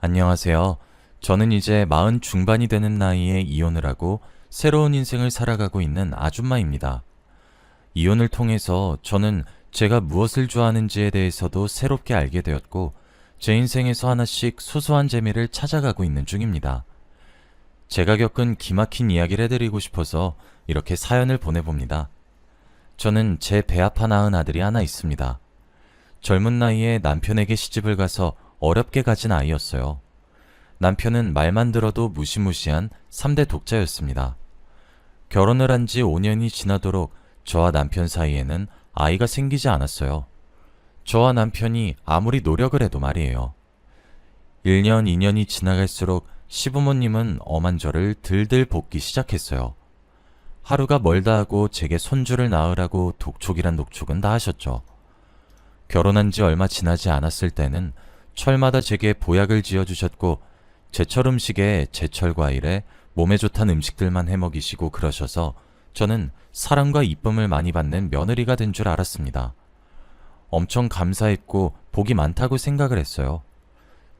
안녕하세요. 저는 이제 마흔 중반이 되는 나이에 이혼을 하고 새로운 인생을 살아가고 있는 아줌마입니다. 이혼을 통해서 저는 제가 무엇을 좋아하는지에 대해서도 새롭게 알게 되었고, 제 인생에서 하나씩 소소한 재미를 찾아가고 있는 중입니다. 제가 겪은 기막힌 이야기를 해드리고 싶어서 이렇게 사연을 보내봅니다. 저는 제 배 아파 낳은 아들이 하나 있습니다. 젊은 나이에 남편에게 시집을 가서 어렵게 가진 아이였어요. 남편은 말만 들어도 무시무시한 3대 독자였습니다. 결혼을 한 지 5년이 지나도록 저와 남편 사이에는 아이가 생기지 않았어요. 저와 남편이 아무리 노력을 해도 말이에요. 1년, 2년이 지나갈수록 시부모님은 엄한 저를 들들 볶기 시작했어요. 하루가 멀다 하고 제게 손주를 낳으라고 독촉이란 독촉은 다 하셨죠. 결혼한 지 얼마 지나지 않았을 때는 철마다 제게 보약을 지어 주셨고 제철 음식에 제철 과일에 몸에 좋다는 음식들만 해먹이시고 그러셔서 저는 사랑과 이쁨을 많이 받는 며느리가 된 줄 알았습니다. 엄청 감사했고 복이 많다고 생각을 했어요.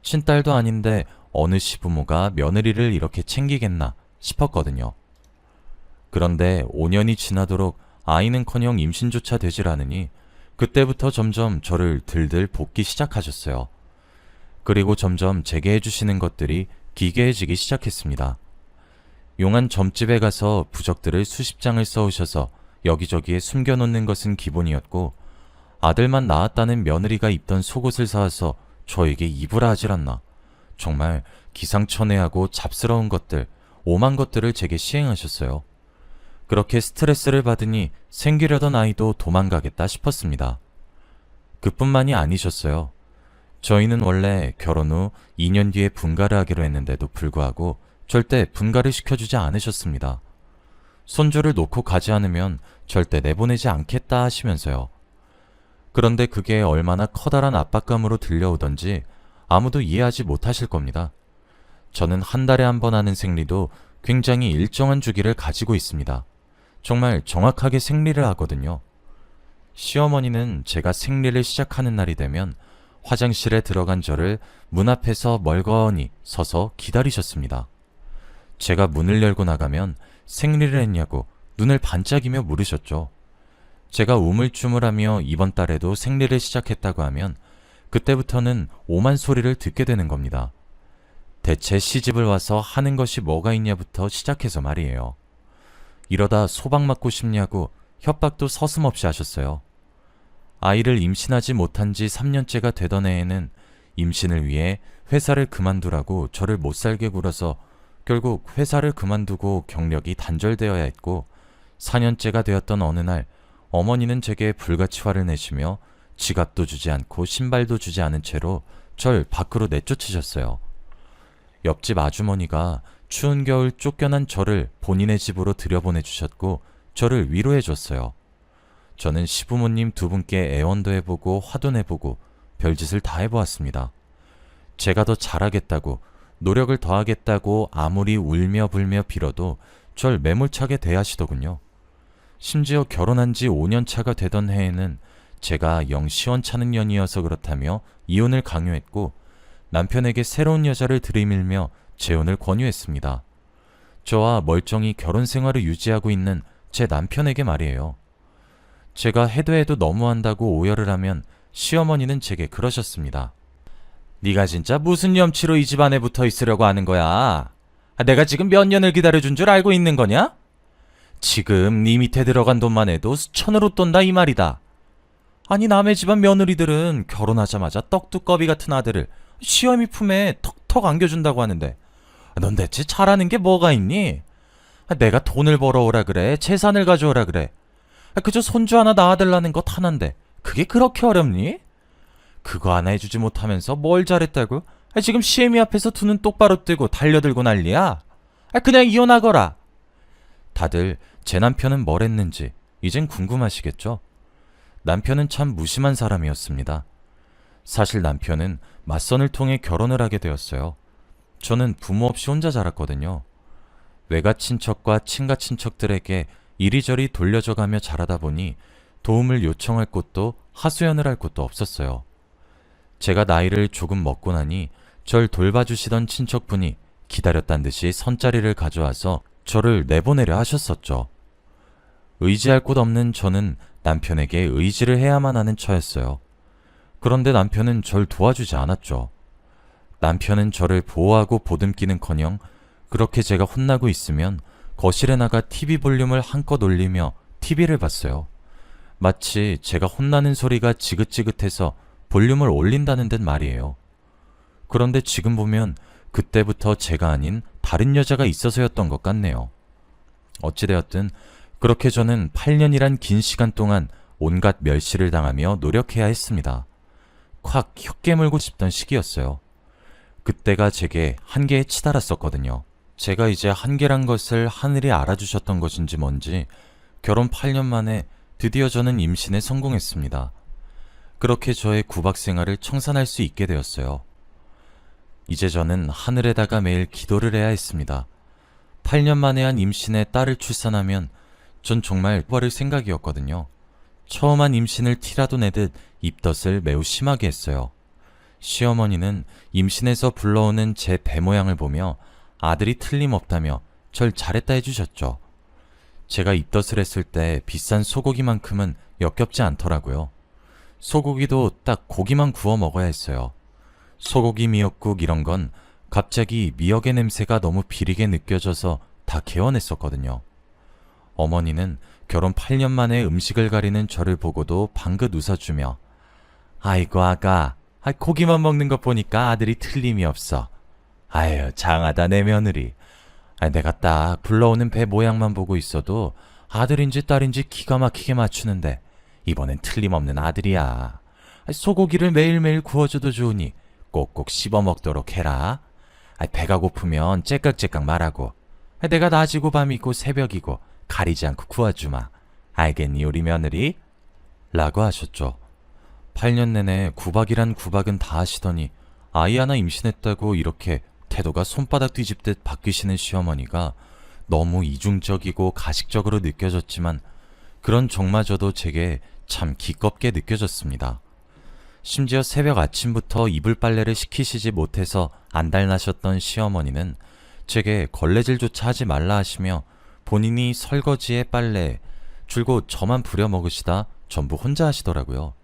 친딸도 아닌데 어느 시부모가 며느리를 이렇게 챙기겠나 싶었거든요. 그런데 5년이 지나도록 아이는커녕 임신조차 되질 않으니 그때부터 점점 저를 들들 볶기 시작하셨어요. 그리고 점점 제게 해주시는 것들이 기괴해지기 시작했습니다. 용한 점집에 가서 부적들을 수십 장을 써오셔서 여기저기에 숨겨놓는 것은 기본이었고 아들만 낳았다는 며느리가 입던 속옷을 사와서 저에게 입으라 하질 않나. 정말 기상천외하고 잡스러운 것들, 오만 것들을 제게 시행하셨어요. 그렇게 스트레스를 받으니 생기려던 아이도 도망가겠다 싶었습니다. 그뿐만이 아니셨어요. 저희는 원래 결혼 후 2년 뒤에 분가를 하기로 했는데도 불구하고 절대 분가를 시켜주지 않으셨습니다. 손주를 놓고 가지 않으면 절대 내보내지 않겠다 하시면서요. 그런데 그게 얼마나 커다란 압박감으로 들려오던지 아무도 이해하지 못하실 겁니다. 저는 한 달에 한 번 하는 생리도 굉장히 일정한 주기를 가지고 있습니다. 정말 정확하게 생리를 하거든요. 시어머니는 제가 생리를 시작하는 날이 되면 화장실에 들어간 저를 문 앞에서 멀거니 서서 기다리셨습니다. 제가 문을 열고 나가면 생리를 했냐고 눈을 반짝이며 물으셨죠. 제가 우물쭈물하며 이번 달에도 생리를 시작했다고 하면 그때부터는 오만 소리를 듣게 되는 겁니다. 대체 시집을 와서 하는 것이 뭐가 있냐부터 시작해서 말이에요. 이러다 소방 맞고 싶냐고 협박도 서슴없이 하셨어요. 아이를 임신하지 못한 지 3년째가 되던 해에는 임신을 위해 회사를 그만두라고 저를 못 살게 굴어서 결국 회사를 그만두고 경력이 단절되어야 했고 4년째가 되었던 어느 날 어머니는 제게 불같이 화를 내시며 지갑도 주지 않고 신발도 주지 않은 채로 절 밖으로 내쫓으셨어요. 옆집 아주머니가 추운 겨울 쫓겨난 저를 본인의 집으로 들여보내 주셨고 저를 위로해 줬어요. 저는 시부모님 두 분께 애원도 해보고 화도 내보고 별짓을 다 해보았습니다. 제가 더 잘하겠다고 노력을 더하겠다고 아무리 울며 불며 빌어도 절 매몰차게 대하시더군요. 심지어 결혼한 지 5년 차가 되던 해에는 제가 영 시원찮은 년이어서 그렇다며 이혼을 강요했고 남편에게 새로운 여자를 들이밀며 재혼을 권유했습니다. 저와 멀쩡히 결혼 생활을 유지하고 있는 제 남편에게 말이에요. 제가 해도 해도 너무한다고 오열을 하면 시어머니는 제게 그러셨습니다. 네가 진짜 무슨 염치로 이 집안에 붙어 있으려고 하는 거야? 아, 내가 지금 몇 년을 기다려준 줄 알고 있는 거냐? 지금 네 밑에 들어간 돈만 해도 수천으로 떤다 이 말이다. 아니 남의 집안 며느리들은 결혼하자마자 떡두꺼비 같은 아들을 시어미 품에 턱턱 안겨준다고 하는데 넌 대체 잘하는 게 뭐가 있니? 아, 내가 돈을 벌어오라 그래 재산을 가져오라 그래 아, 그저 손주 하나 낳아달라는 것 하나인데 그게 그렇게 어렵니? 그거 하나 해주지 못하면서 뭘 잘했다고? 아, 지금 시애미 앞에서 두 눈 똑바로 뜨고 달려들고 난리야? 아, 그냥 이혼하거라. 다들 제 남편은 뭘 했는지 이젠 궁금하시겠죠? 남편은 참 무심한 사람이었습니다. 사실 남편은 맞선을 통해 결혼을 하게 되었어요. 저는 부모 없이 혼자 자랐거든요. 외가 친척과 친가 친척들에게 이리저리 돌려줘가며 자라다 보니 도움을 요청할 곳도 하소연을 할 곳도 없었어요. 제가 나이를 조금 먹고 나니 절 돌봐주시던 친척분이 기다렸단 듯이 선자리를 가져와서 저를 내보내려 하셨었죠. 의지할 곳 없는 저는 남편에게 의지를 해야만 하는 처였어요. 그런데 남편은 절 도와주지 않았죠. 남편은 저를 보호하고 보듬기는커녕 그렇게 제가 혼나고 있으면 거실에 나가 TV 볼륨을 한껏 올리며 TV를 봤어요. 마치 제가 혼나는 소리가 지긋지긋해서 볼륨을 올린다는 듯 말이에요. 그런데 지금 보면 그때부터 제가 아닌 다른 여자가 있어서였던 것 같네요. 어찌되었든 그렇게 저는 8년이란 긴 시간 동안 온갖 멸시를 당하며 노력해야 했습니다. 콱 혀 깨물고 싶던 시기였어요. 그때가 제게 한계에 치달았었거든요. 제가 이제 한계란 것을 하늘이 알아주셨던 것인지 뭔지 결혼 8년 만에 드디어 저는 임신에 성공했습니다. 그렇게 저의 구박 생활을 청산할 수 있게 되었어요. 이제 저는 하늘에다가 매일 기도를 해야 했습니다. 8년 만에 한 임신에 딸을 출산하면 전 정말 버릴 생각이었거든요. 처음 한 임신을 티라도 내듯 입덧을 매우 심하게 했어요. 시어머니는 임신해서 불러오는 제 배 모양을 보며 아들이 틀림없다며 절 잘했다 해주셨죠. 제가 입덧을 했을 때 비싼 소고기만큼은 역겹지 않더라고요. 소고기도 딱 고기만 구워 먹어야 했어요. 소고기 미역국 이런 건 갑자기 미역의 냄새가 너무 비리게 느껴져서 다 개원했었거든요. 어머니는 결혼 8년 만에 음식을 가리는 저를 보고도 방긋 웃어주며 아이고 아가 아, 고기만 먹는 것 보니까 아들이 틀림이 없어. 아유 장하다 내 며느리. 아, 내가 딱 불러오는 배 모양만 보고 있어도 아들인지 딸인지 기가 막히게 맞추는데 이번엔 틀림없는 아들이야. 아, 소고기를 매일매일 구워줘도 좋으니 꼭꼭 씹어 먹도록 해라. 아, 배가 고프면 째깍째깍 말하고 아, 내가 낮이고 밤이고 새벽이고 가리지 않고 구워주마. 알겠니 우리 며느리? 라고 하셨죠. 8년 내내 구박이란 구박은 다 하시더니 아이 하나 임신했다고 이렇게 태도가 손바닥 뒤집듯 바뀌시는 시어머니가 너무 이중적이고 가식적으로 느껴졌지만 그런 정마저도 제게 참 기껍게 느껴졌습니다. 심지어 새벽 아침부터 이불 빨래를 시키시지 못해서 안달나셨던 시어머니는 제게 걸레질조차 하지 말라 하시며 본인이 설거지에 빨래, 줄곧 저만 부려 먹으시다 전부 혼자 하시더라고요.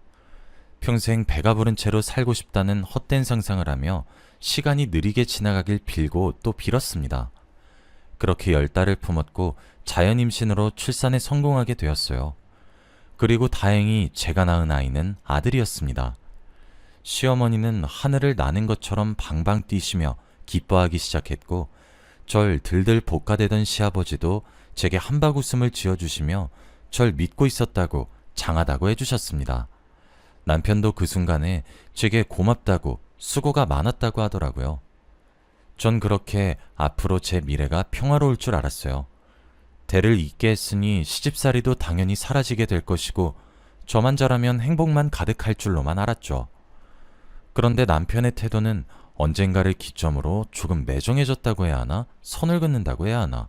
평생 배가 부른 채로 살고 싶다는 헛된 상상을 하며 시간이 느리게 지나가길 빌고 또 빌었습니다. 그렇게 열 달을 품었고 자연 임신으로 출산에 성공하게 되었어요. 그리고 다행히 제가 낳은 아이는 아들이었습니다. 시어머니는 하늘을 나는 것처럼 방방 뛰시며 기뻐하기 시작했고 절 들들 볶아대던 시아버지도 제게 한바구음을 지어주시며 절 믿고 있었다고 장하다고 해주셨습니다. 남편도 그 순간에 제게 고맙다고 수고가 많았다고 하더라고요. 전 그렇게 앞으로 제 미래가 평화로울 줄 알았어요. 대를 잇게 했으니 시집살이도 당연히 사라지게 될 것이고 저만 잘하면 행복만 가득할 줄로만 알았죠. 그런데 남편의 태도는 언젠가를 기점으로 조금 매정해졌다고 해야 하나, 선을 긋는다고 해야 하나.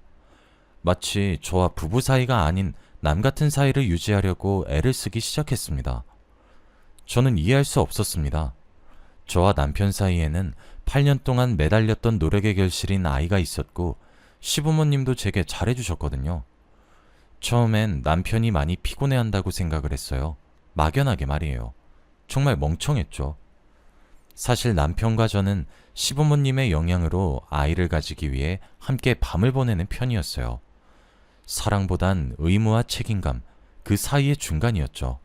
마치 저와 부부 사이가 아닌 남 같은 사이를 유지하려고 애를 쓰기 시작했습니다. 저는 이해할 수 없었습니다. 저와 남편 사이에는 8년 동안 매달렸던 노력의 결실인 아이가 있었고, 시부모님도 제게 잘해주셨거든요. 처음엔 남편이 많이 피곤해 한다고 생각을 했어요. 막연하게 말이에요. 정말 멍청했죠. 사실 남편과 저는 시부모님의 영향으로 아이를 가지기 위해 함께 밤을 보내는 편이었어요. 사랑보단 의무와 책임감, 그 사이의 중간이었죠.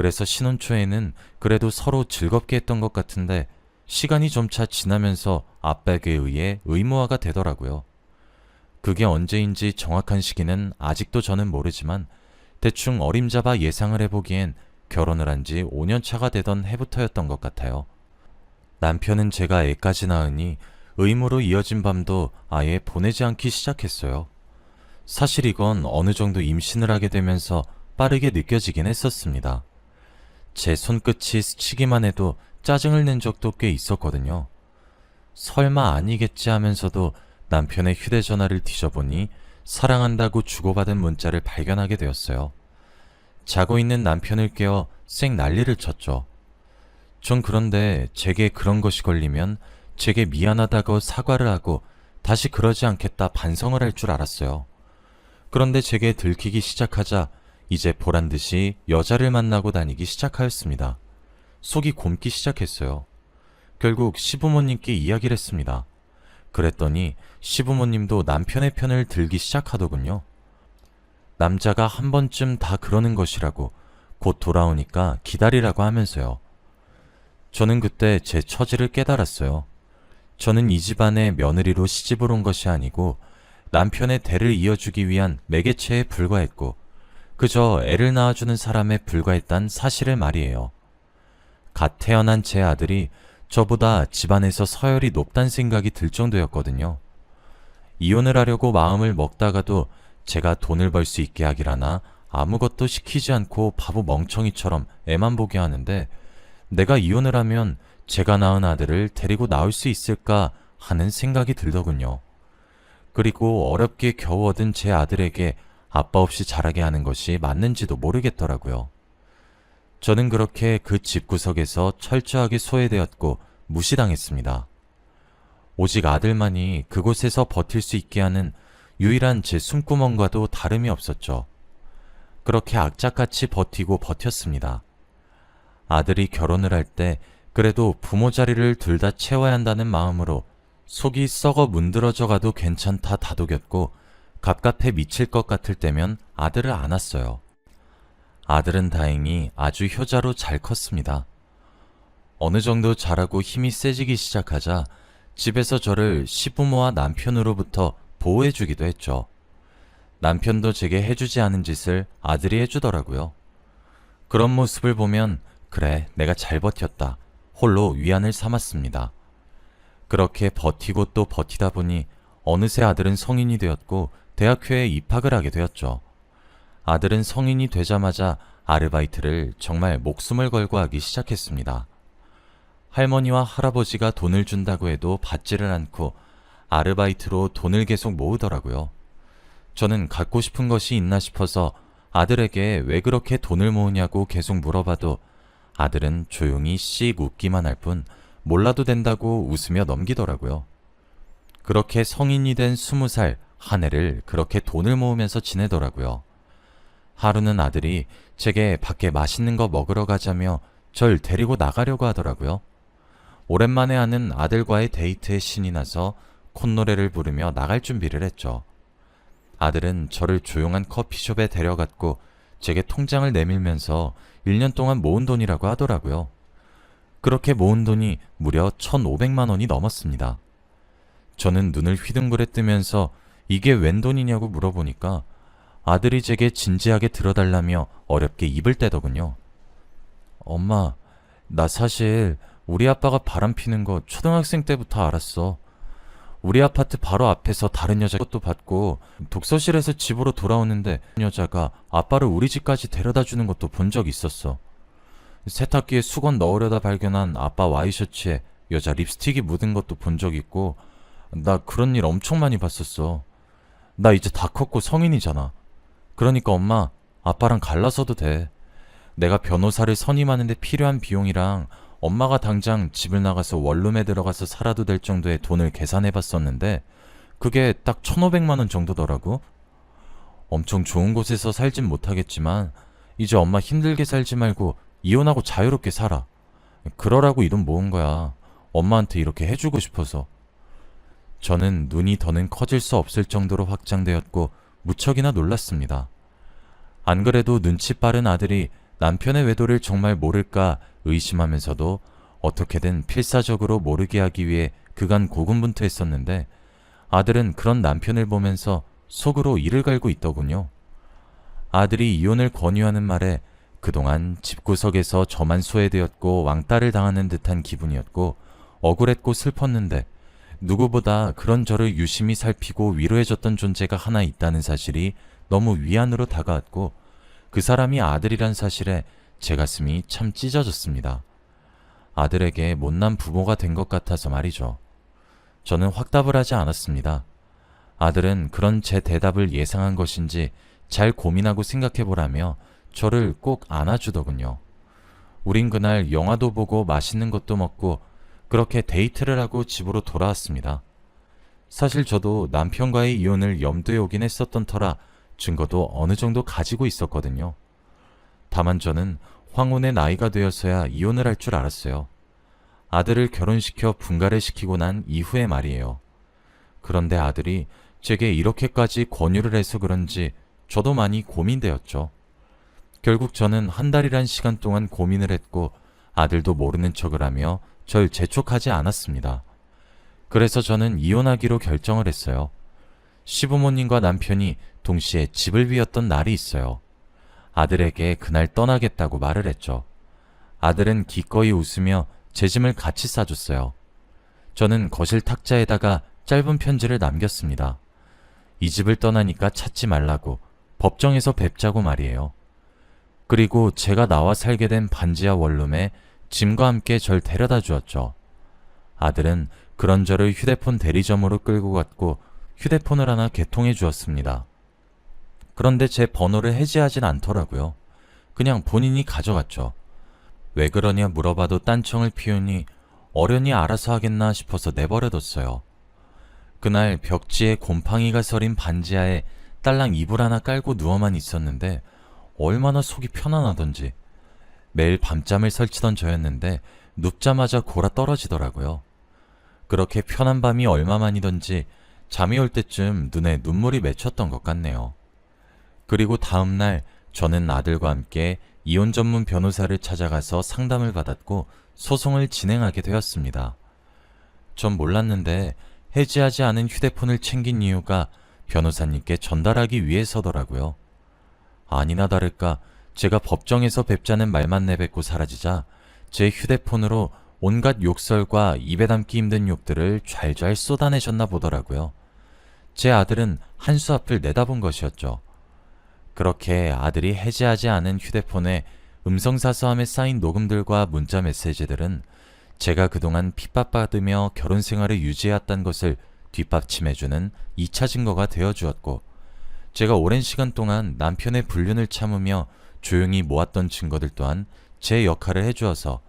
그래서 신혼 초에는 그래도 서로 즐겁게 했던 것 같은데 시간이 점차 지나면서 압박에 의해 의무화가 되더라고요. 그게 언제인지 정확한 시기는 아직도 저는 모르지만 대충 어림잡아 예상을 해보기엔 결혼을 한 지 5년 차가 되던 해부터였던 것 같아요. 남편은 제가 애까지 낳으니 의무로 이어진 밤도 아예 보내지 않기 시작했어요. 사실 이건 어느 정도 임신을 하게 되면서 빠르게 느껴지긴 했었습니다. 제 손끝이 스치기만 해도 짜증을 낸 적도 꽤 있었거든요. 설마 아니겠지 하면서도 남편의 휴대전화를 뒤져보니 사랑한다고 주고받은 문자를 발견하게 되었어요. 자고 있는 남편을 깨워 쌩 난리를 쳤죠. 전 그런데 제게 그런 것이 걸리면 제게 미안하다고 사과를 하고 다시 그러지 않겠다 반성을 할 줄 알았어요. 그런데 제게 들키기 시작하자 이제 보란 듯이 여자를 만나고 다니기 시작하였습니다. 속이 곪기 시작했어요. 결국 시부모님께 이야기를 했습니다. 그랬더니 시부모님도 남편의 편을 들기 시작하더군요. 남자가 한 번쯤 다 그러는 것이라고 곧 돌아오니까 기다리라고 하면서요. 저는 그때 제 처지를 깨달았어요. 저는 이 집안의 며느리로 시집을 온 것이 아니고 남편의 대를 이어주기 위한 매개체에 불과했고 그저 애를 낳아주는 사람에 불과했단 사실을 말이에요. 갓 태어난 제 아들이 저보다 집안에서 서열이 높단 생각이 들 정도였거든요. 이혼을 하려고 마음을 먹다가도 제가 돈을 벌 수 있게 하기라나 아무것도 시키지 않고 바보 멍청이처럼 애만 보게 하는데 내가 이혼을 하면 제가 낳은 아들을 데리고 나올 수 있을까 하는 생각이 들더군요. 그리고 어렵게 겨우 얻은 제 아들에게 아빠 없이 자라게 하는 것이 맞는지도 모르겠더라고요. 저는 그렇게 그 집구석에서 철저하게 소외되었고 무시당했습니다. 오직 아들만이 그곳에서 버틸 수 있게 하는 유일한 제 숨구멍과도 다름이 없었죠. 그렇게 악착같이 버티고 버텼습니다. 아들이 결혼을 할 때 그래도 부모 자리를 둘 다 채워야 한다는 마음으로 속이 썩어 문드러져 가도 괜찮다 다독였고 갑갑해 미칠 것 같을 때면 아들을 안았어요. 아들은 다행히 아주 효자로 잘 컸습니다. 어느 정도 자라고 힘이 세지기 시작하자 집에서 저를 시부모와 남편으로부터 보호해주기도 했죠. 남편도 제게 해주지 않은 짓을 아들이 해주더라고요. 그런 모습을 보면 그래 내가 잘 버텼다 홀로 위안을 삼았습니다. 그렇게 버티고 또 버티다 보니 어느새 아들은 성인이 되었고 대학교에 입학을 하게 되었죠. 아들은 성인이 되자마자 아르바이트를 정말 목숨을 걸고 하기 시작했습니다. 할머니와 할아버지가 돈을 준다고 해도 받지를 않고 아르바이트로 돈을 계속 모으더라고요. 저는 갖고 싶은 것이 있나 싶어서 아들에게 왜 그렇게 돈을 모으냐고 계속 물어봐도 아들은 조용히 씩 웃기만 할 뿐 몰라도 된다고 웃으며 넘기더라고요. 그렇게 성인이 된 스무 살 한 해를 그렇게 돈을 모으면서 지내더라고요. 하루는 아들이 제게 밖에 맛있는 거 먹으러 가자며 절 데리고 나가려고 하더라고요. 오랜만에 하는 아들과의 데이트에 신이 나서 콧노래를 부르며 나갈 준비를 했죠. 아들은 저를 조용한 커피숍에 데려갔고 제게 통장을 내밀면서 1년 동안 모은 돈이라고 하더라고요. 그렇게 모은 돈이 무려 1,500만 원이 넘었습니다. 저는 눈을 휘둥그레 뜨면서 이게 웬 돈이냐고 물어보니까 아들이 제게 진지하게 들어달라며 어렵게 입을 떼더군요. 엄마, 나 사실 우리 아빠가 바람 피는 거 초등학생 때부터 알았어. 우리 아파트 바로 앞에서 다른 여자 것도 받고 독서실에서 집으로 돌아오는데 여자가 아빠를 우리 집까지 데려다 주는 것도 본 적 있었어. 세탁기에 수건 넣으려다 발견한 아빠 와이셔츠에 여자 립스틱이 묻은 것도 본 적 있고 나 그런 일 엄청 많이 봤었어. 나 이제 다 컸고 성인이잖아. 그러니까 엄마 아빠랑 갈라서도 돼. 내가 변호사를 선임하는데 필요한 비용이랑 엄마가 당장 집을 나가서 원룸에 들어가서 살아도 될 정도의 돈을 계산해 봤었는데 그게 딱 1,500만 원 정도더라고. 엄청 좋은 곳에서 살진 못하겠지만 이제 엄마 힘들게 살지 말고 이혼하고 자유롭게 살아. 그러라고 이 돈 모은 거야. 엄마한테 이렇게 해주고 싶어서. 저는 눈이 더는 커질 수 없을 정도로 확장되었고 무척이나 놀랐습니다. 안 그래도 눈치 빠른 아들이 남편의 외도를 정말 모를까 의심하면서도 어떻게든 필사적으로 모르게 하기 위해 그간 고군분투했었는데 아들은 그런 남편을 보면서 속으로 이를 갈고 있더군요. 아들이 이혼을 권유하는 말에 그동안 집구석에서 저만 소외되었고 왕따를 당하는 듯한 기분이었고 억울했고 슬펐는데 누구보다 그런 저를 유심히 살피고 위로해줬던 존재가 하나 있다는 사실이 너무 위안으로 다가왔고 그 사람이 아들이란 사실에 제 가슴이 참 찢어졌습니다. 아들에게 못난 부모가 된 것 같아서 말이죠. 저는 확답을 하지 않았습니다. 아들은 그런 제 대답을 예상한 것인지 잘 고민하고 생각해 보라며 저를 꼭 안아주더군요. 우린 그날 영화도 보고 맛있는 것도 먹고 그렇게 데이트를 하고 집으로 돌아왔습니다. 사실 저도 남편과의 이혼을 염두에 오긴 했었던 터라 증거도 어느 정도 가지고 있었거든요. 다만 저는 황혼의 나이가 되어서야 이혼을 할 줄 알았어요. 아들을 결혼시켜 분가를 시키고 난 이후의 말이에요. 그런데 아들이 제게 이렇게까지 권유를 해서 그런지 저도 많이 고민되었죠. 결국 저는 한 달이란 시간 동안 고민을 했고 아들도 모르는 척을 하며 절 재촉하지 않았습니다. 그래서 저는 이혼하기로 결정을 했어요. 시부모님과 남편이 동시에 집을 비웠던 날이 있어요. 아들에게 그날 떠나겠다고 말을 했죠. 아들은 기꺼이 웃으며 제 짐을 같이 싸줬어요. 저는 거실 탁자에다가 짧은 편지를 남겼습니다. 이 집을 떠나니까 찾지 말라고 법정에서 뵙자고 말이에요. 그리고 제가 나와 살게 된 반지하 원룸에 짐과 함께 절 데려다 주었죠. 아들은 그런 저를 휴대폰 대리점으로 끌고 갔고 휴대폰을 하나 개통해 주었습니다. 그런데 제 번호를 해지하진 않더라고요. 그냥 본인이 가져갔죠. 왜 그러냐 물어봐도 딴청을 피우니 어련히 알아서 하겠나 싶어서 내버려뒀어요. 그날 벽지에 곰팡이가 서린 반지하에 딸랑 이불 하나 깔고 누워만 있었는데 얼마나 속이 편안하던지 매일 밤잠을 설치던 저였는데 눕자마자 골아 떨어지더라고요. 그렇게 편한 밤이 얼마만이던지 잠이 올 때쯤 눈에 눈물이 맺혔던 것 같네요. 그리고 다음날 저는 아들과 함께 이혼 전문 변호사를 찾아가서 상담을 받았고 소송을 진행하게 되었습니다. 전 몰랐는데 해지하지 않은 휴대폰을 챙긴 이유가 변호사님께 전달하기 위해서더라고요. 아니나 다를까 제가 법정에서 뵙자는 말만 내뱉고 사라지자 제 휴대폰으로 온갖 욕설과 입에 담기 힘든 욕들을 좔좔 쏟아내셨나 보더라고요. 제 아들은 한 수 앞을 내다본 것이었죠. 그렇게 아들이 해지하지 않은 휴대폰에 음성사서함에 쌓인 녹음들과 문자 메시지들은 제가 그동안 핍박받으며 결혼 생활을 유지해왔다는 것을 뒷받침해주는 2차 증거가 되어 주었고, 제가 오랜 시간 동안 남편의 불륜을 참으며 조용히 모았던 증거들 또한 제 역할을 해주어서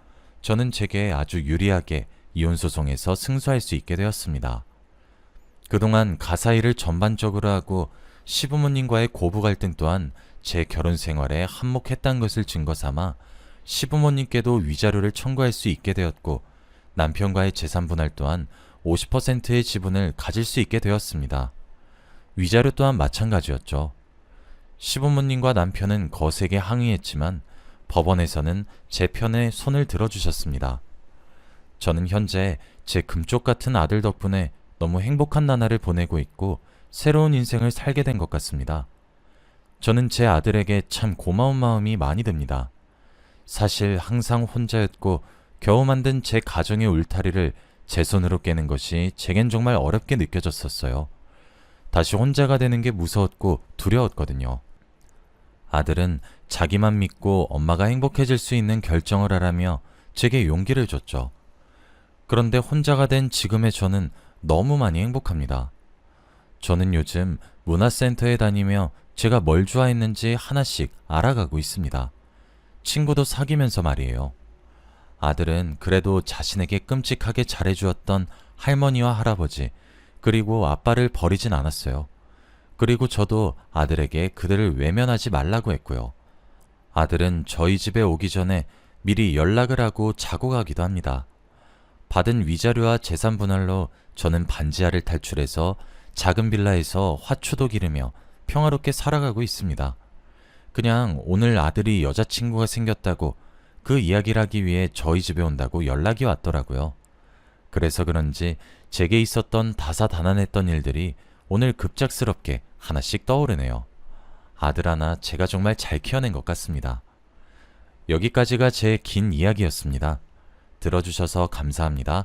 저는 제게 아주 유리하게 이혼소송에서 승소할 수 있게 되었습니다. 그동안 가사 일을 전반적으로 하고 시부모님과의 고부 갈등 또한 제 결혼 생활에 한몫했다는 것을 증거 삼아 시부모님께도 위자료를 청구할 수 있게 되었고 남편과의 재산 분할 또한 50%의 지분을 가질 수 있게 되었습니다. 위자료 또한 마찬가지였죠. 시부모님과 남편은 거세게 항의했지만 법원에서는 제 편에 손을 들어주셨습니다. 저는 현재 제 금쪽 같은 아들 덕분에 너무 행복한 나날을 보내고 있고 새로운 인생을 살게 된 것 같습니다. 저는 제 아들에게 참 고마운 마음이 많이 듭니다. 사실 항상 혼자였고 겨우 만든 제 가정의 울타리를 제 손으로 깨는 것이 제겐 정말 어렵게 느껴졌었어요. 다시 혼자가 되는 게 무서웠고 두려웠거든요. 아들은 자기만 믿고 엄마가 행복해질 수 있는 결정을 하라며 제게 용기를 줬죠. 그런데 혼자가 된 지금의 저는 너무 많이 행복합니다. 저는 요즘 문화센터에 다니며 제가 뭘 좋아했는지 하나씩 알아가고 있습니다. 친구도 사귀면서 말이에요. 아들은 그래도 자신에게 끔찍하게 잘해주었던 할머니와 할아버지, 그리고 아빠를 버리진 않았어요. 그리고 저도 아들에게 그들을 외면하지 말라고 했고요. 아들은 저희 집에 오기 전에 미리 연락을 하고 자고 가기도 합니다. 받은 위자료와 재산 분할로 저는 반지하를 탈출해서 작은 빌라에서 화초도 기르며 평화롭게 살아가고 있습니다. 그냥 오늘 아들이 여자친구가 생겼다고 그 이야기를 하기 위해 저희 집에 온다고 연락이 왔더라고요. 그래서 그런지 제게 있었던 다사다난했던 일들이 오늘 급작스럽게 하나씩 떠오르네요. 아들 하나 제가 정말 잘 키워낸 것 같습니다. 여기까지가 제 긴 이야기였습니다. 들어주셔서 감사합니다.